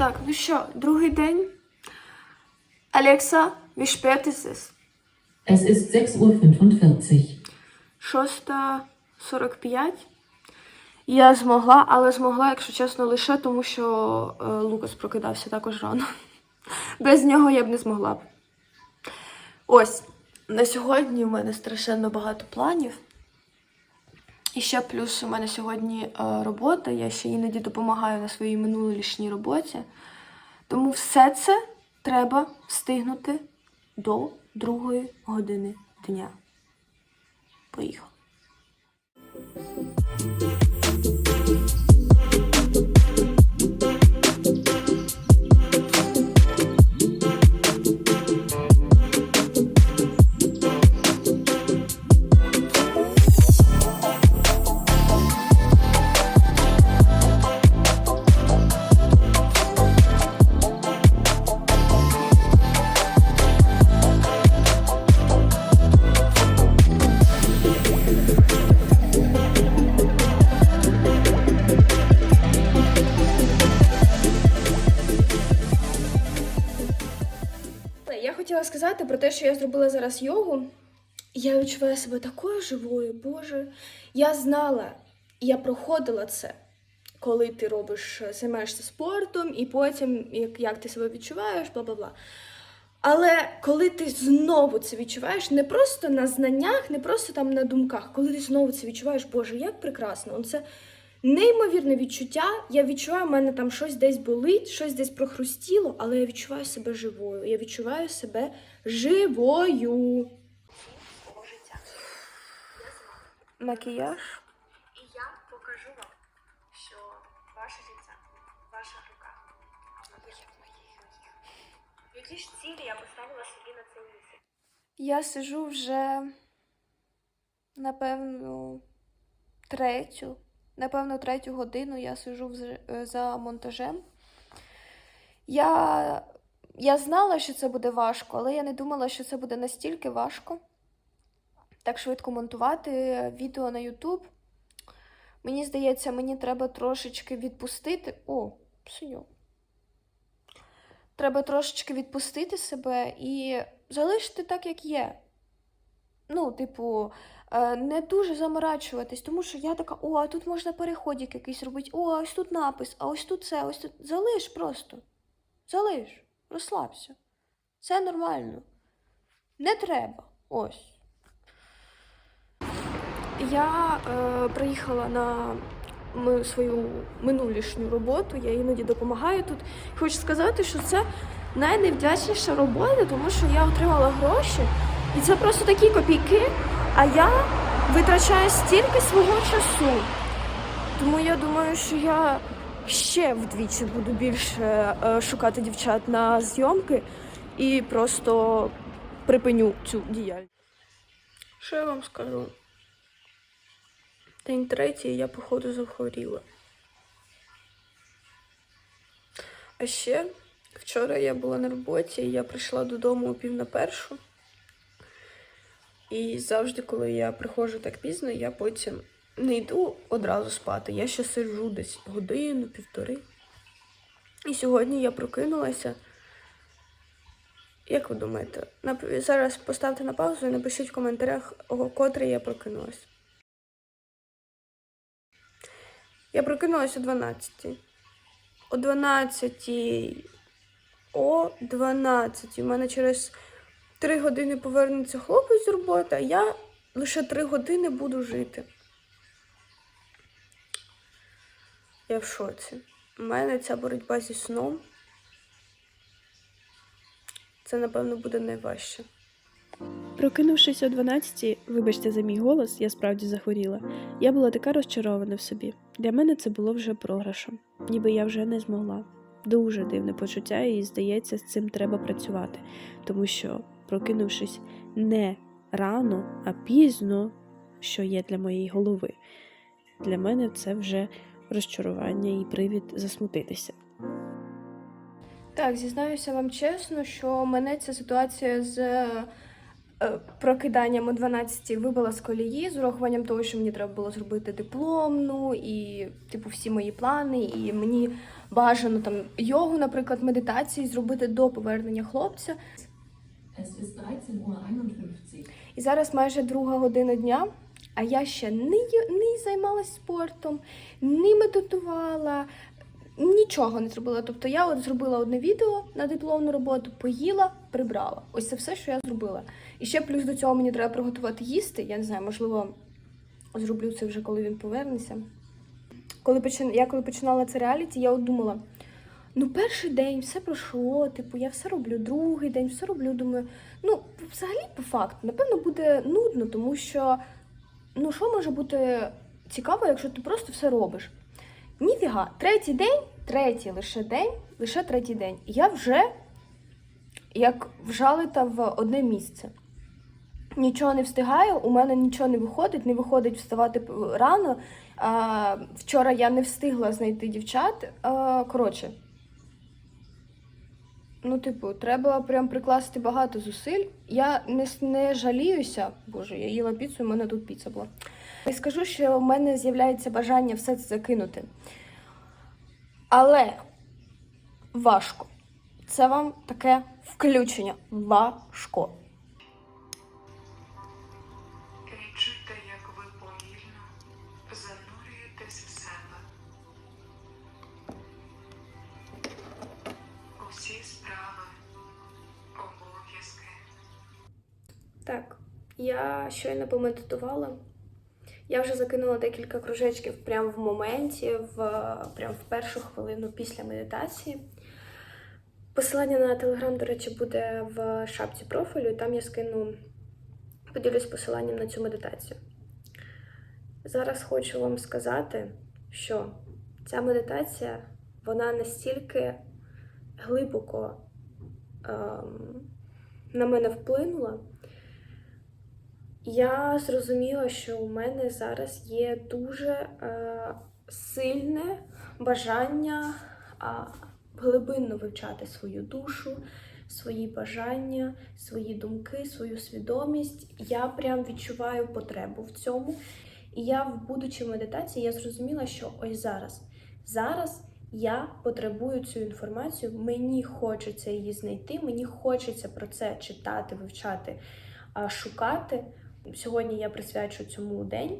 Так, ну що, другий день. Алекса, wie spät ist es? Es ist 6.45 Uhr. 6.45. Я змогла, але змогла, якщо чесно, лише тому, що е, Лукас прокидався також рано. Без нього я б не змогла. Ось, на сьогодні у мене страшенно багато планів. І ще плюс у мене сьогодні е, робота, я ще іноді допомагаю на своїй минулорічній роботі. Тому все це треба встигнути до другої години дня. Поїхали. Хотіла сказати про те, що я зробила зараз йогу. Я відчуваю себе такою живою, Боже. Я знала, я проходила це, коли ти робиш, займаєшся спортом, і потім як, як ти себе відчуваєш, бла бла бла. Але коли ти знову це відчуваєш, не просто на знаннях, не просто там на думках, коли ти знову це відчуваєш, Боже, як прекрасно. Це неймовірне відчуття. Я відчуваю, в мене там щось десь болить, щось десь прохрустіло, але я відчуваю себе живою. Я відчуваю себе живою. Макіяж. І я покажу вам, що ваше життя в ваших руках. Які ж цілі я поставила собі на цей місяць? Я сижу вже, напевно, третю. Напевно, третю годину я сижу е, за монтажем. Я, я знала, що це буде важко, але я не думала, що це буде настільки важко. Так швидко монтувати відео на YouTube. Мені здається, мені треба трошечки відпустити. О, синьок. Треба трошечки відпустити себе і залишити так, як є. Ну, типу, е, не дуже заморачуватись, тому що я така, о, а тут можна переходик якийсь робити, о, ось тут напис, а ось тут це, ось тут. Залиш просто. Залиш, розслабся. Це нормально. Не треба. Ось. Я е, приїхала на свою минулішню роботу, я іноді допомагаю тут. Хочу сказати, що це найневдячніша робота, тому що я отримала гроші, і це просто такі копійки, а я витрачаю стільки свого часу. Тому я думаю, що я ще вдвічі буду більше е, шукати дівчат на зйомки і просто припиню цю діяльність. Що я вам скажу? День третій я, походу, захворіла. А ще вчора я була на роботі, і я прийшла додому о пів на першу. І завжди, коли я приходжу так пізно, я потім не йду одразу спати. Я ще сиджу десь годину, півтори. І сьогодні я прокинулася. Як ви думаєте? Зараз поставте на паузу і напишіть в коментарях, о котрій я прокинулась. Я прокинулась о 12. О 12. О 12. У мене через 3 години повернеться хлопець з роботи, а я лише 3 години буду жити. Я в шоці. У мене ця боротьба зі сном. Це, напевно, буде найважче. Прокинувшись о 12, вибачте за мій голос, я справді захворіла. Я була така розчарована в собі. Для мене це було вже програшем, ніби я вже не змогла. Дуже дивне почуття, і здається, з цим треба працювати, тому що, прокинувшись не рано, а пізно, що є для моєї голови, для мене це вже розчарування і привід засмутитися. Так, зізнаюся вам чесно, що мене ця ситуація з е, прокиданням о 12 вибила з колії з урахуванням того, що мені треба було зробити дипломну і, типу, всі мої плани, і мені бажано там йогу, наприклад, медитації зробити до повернення хлопця. Es ist 13.51 Uhr. І зараз майже друга година дня, а я ще не, займалась спортом, не медитувала, нічого не зробила. Тобто я от зробила одне відео на дипломну роботу, поїла, прибрала. Ось це все, що я зробила. І ще плюс до цього мені треба приготувати їсти. Я не знаю, можливо, зроблю це вже коли він повернеться. Коли почин... Я коли починала це реаліті, я от думала. Ну, перший день все пройшло, типу, я все роблю, другий день, все роблю. Думаю, ну, взагалі, по факту, напевно, буде нудно, тому що ну, що може бути цікаво, якщо ти просто все робиш? Ніфіга, третій день, третій лише день, лише третій день. Я вже як вжалита в одне місце. Нічого не встигаю, у мене нічого не виходить, не виходить вставати рано. Вчора я не встигла знайти дівчат. Коротше, Ну, типу, треба прям прикласти багато зусиль. Я не, не жаліюся. Боже, я їла піцу, в мене тут піца була. І скажу, що в мене з'являється бажання все це закинути. Але важко. Це вам таке включення. Важко. Так, я щойно помедитувала. Я вже закинула декілька кружечків прямо в моменті, в, прямо в першу хвилину після медитації. Посилання на телеграм, до речі, буде в шапці профілю, там я скину, поділюсь посиланням на цю медитацію. Зараз хочу вам сказати, що ця медитація вона настільки глибоко ем, на мене вплинула. Я зрозуміла, що у мене зараз є дуже е, сильне бажання а, глибинно вивчати свою душу, свої бажання, свої думки, свою свідомість. Я прям відчуваю потребу в цьому. І я, будучи в медитації, я зрозуміла, що ось зараз. Зараз я потребую цю інформацію, мені хочеться її знайти, мені хочеться про це читати, вивчати, шукати. Сьогодні я присвячу цьому день.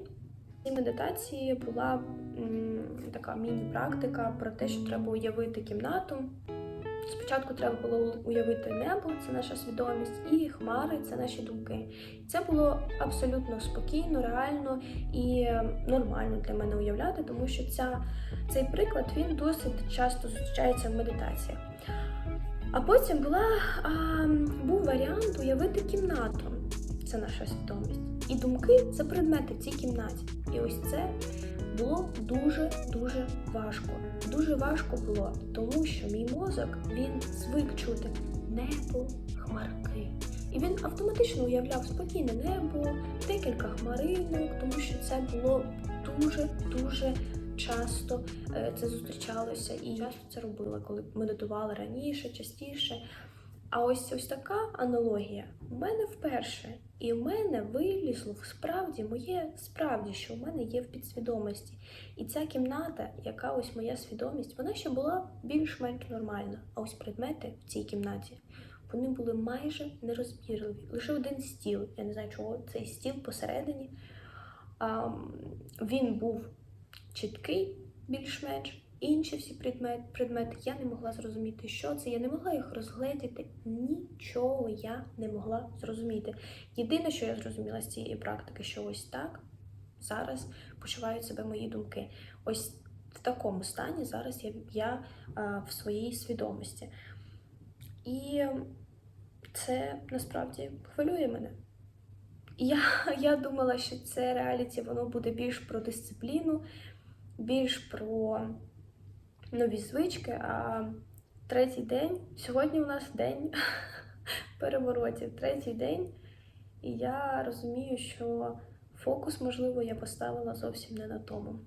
І медитації була м, така міні-практика про те, що треба уявити кімнату. Спочатку треба було уявити небо, це наша свідомість, і хмари це наші думки. Це було абсолютно спокійно, реально і нормально для мене уявляти, тому що ця, цей приклад він досить часто зустрічається в медитаціях. А потім була, а, був варіант уявити кімнату це наша свідомість. І думки це предмети в цій кімнаті. І ось це було дуже-дуже важко. Дуже важко було, тому що мій мозок він звик чути небо, хмарки. І він автоматично уявляв спокійне небо, декілька хмаринок, тому що це було дуже-дуже часто е, це зустрічалося і часто це робила, коли медитувала раніше, частіше. А ось ось така аналогія у мене вперше, і в мене вилізло справді моє справді, що в мене є в підсвідомості. І ця кімната, яка ось моя свідомість, вона ще була більш-менш нормальна. А ось предмети в цій кімнаті вони були майже нерозбірливі. Лише один стіл. Я не знаю, чого цей стіл посередині. А, він був чіткий, більш-менш. Інші всі предмет, предмети я не могла зрозуміти, що це. Я не могла їх розгледіти. Нічого я не могла зрозуміти. Єдине, що я зрозуміла з цієї практики, що ось так зараз почувають себе мої думки. Ось в такому стані зараз я, я а, в своїй свідомості. І це насправді хвилює мене. Я, я думала, що це реаліті воно буде більш про дисципліну, більш про нові звички. А третій день, сьогодні у нас день переворотів, третій день, і я розумію, що фокус, можливо, я поставила зовсім не на тому.